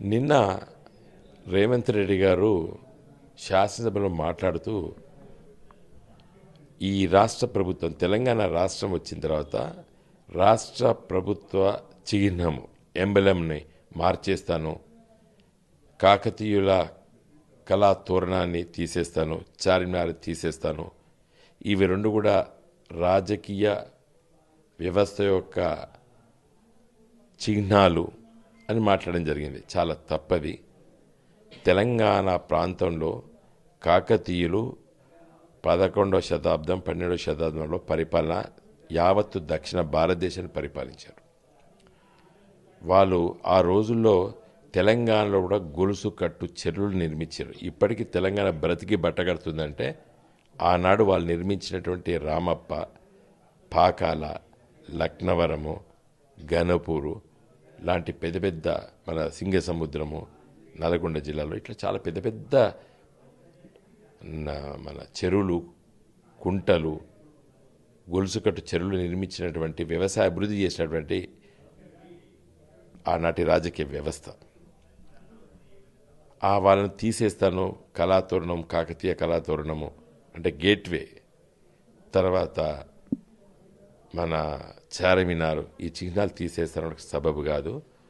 నిన్న రేవంత్ రెడ్డి గారు శాసనసభలో మాట్లాడుతూ ఈ రాష్ట్ర ప్రభుత్వం తెలంగాణ రాష్ట్రం వచ్చిన తర్వాత రాష్ట్ర ప్రభుత్వ చిహ్నం ఎంబలంని మార్చేస్తాను కాకతీయుల కళా తోరణాన్ని తీసేస్తాను చార్మినార్ తీసేస్తాను. ఇవి రెండు కూడా రాజకీయ వ్యవస్థ యొక్క చిహ్నాలు. అని మాట్లాడడం జరిగింది. చాలా తప్పది. తెలంగాణ ప్రాంతంలో కాకతీయులు పదకొండవ శతాబ్దం పన్నెండవ శతాబ్దంలో పరిపాలన యావత్తు దక్షిణ భారతదేశాన్ని పరిపాలించారు. వాళ్ళు ఆ రోజుల్లో తెలంగాణలో కూడా గొలుసు కట్టు చెరువులు నిర్మించారు. ఇప్పటికీ తెలంగాణ బ్రతికి బట్టగడుతుందంటే ఆనాడు వాళ్ళు నిర్మించినటువంటి రామప్ప పాకాల లక్నవరము గణపూరు లాంటి పెద్ద పెద్ద మన సింగ సముద్రము నల్గొండ జిల్లాలో ఇట్లా చాలా పెద్ద పెద్ద మన చెరువులు కుంటలు గొలుసుకట్టు చెరువులు నిర్మించినటువంటి వ్యవసాయ అభివృద్ధి చేసినటువంటి ఆనాటి రాజకీయ వ్యవస్థ. ఆ వాళ్ళని తీసేస్తాను కళాతోరణం కాకతీయ కళాతోరణము అంటే గేట్వే. తర్వాత మన చారమినారు ఈ చిహ్నాలు తీసేస్తాను సబబు కాదు.